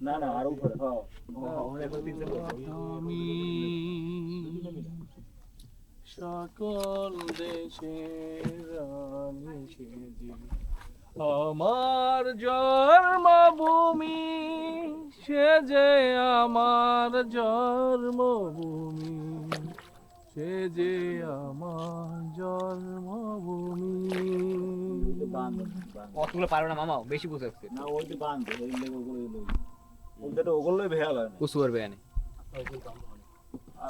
না না আরও উপরে সকল দেশের সেজে আমার জন্মভূমি সে যে আমার জন্মভূমি সে যে আমার জন্মভূমি অতগুলো পারবে না মামাও বেশি বুঝাচ্ছে না ওই যে বান্ধ ওই লেগে ওগুলো ওগুলো ওগুলোই ভেয়া লাগে কুসু করবে নেই।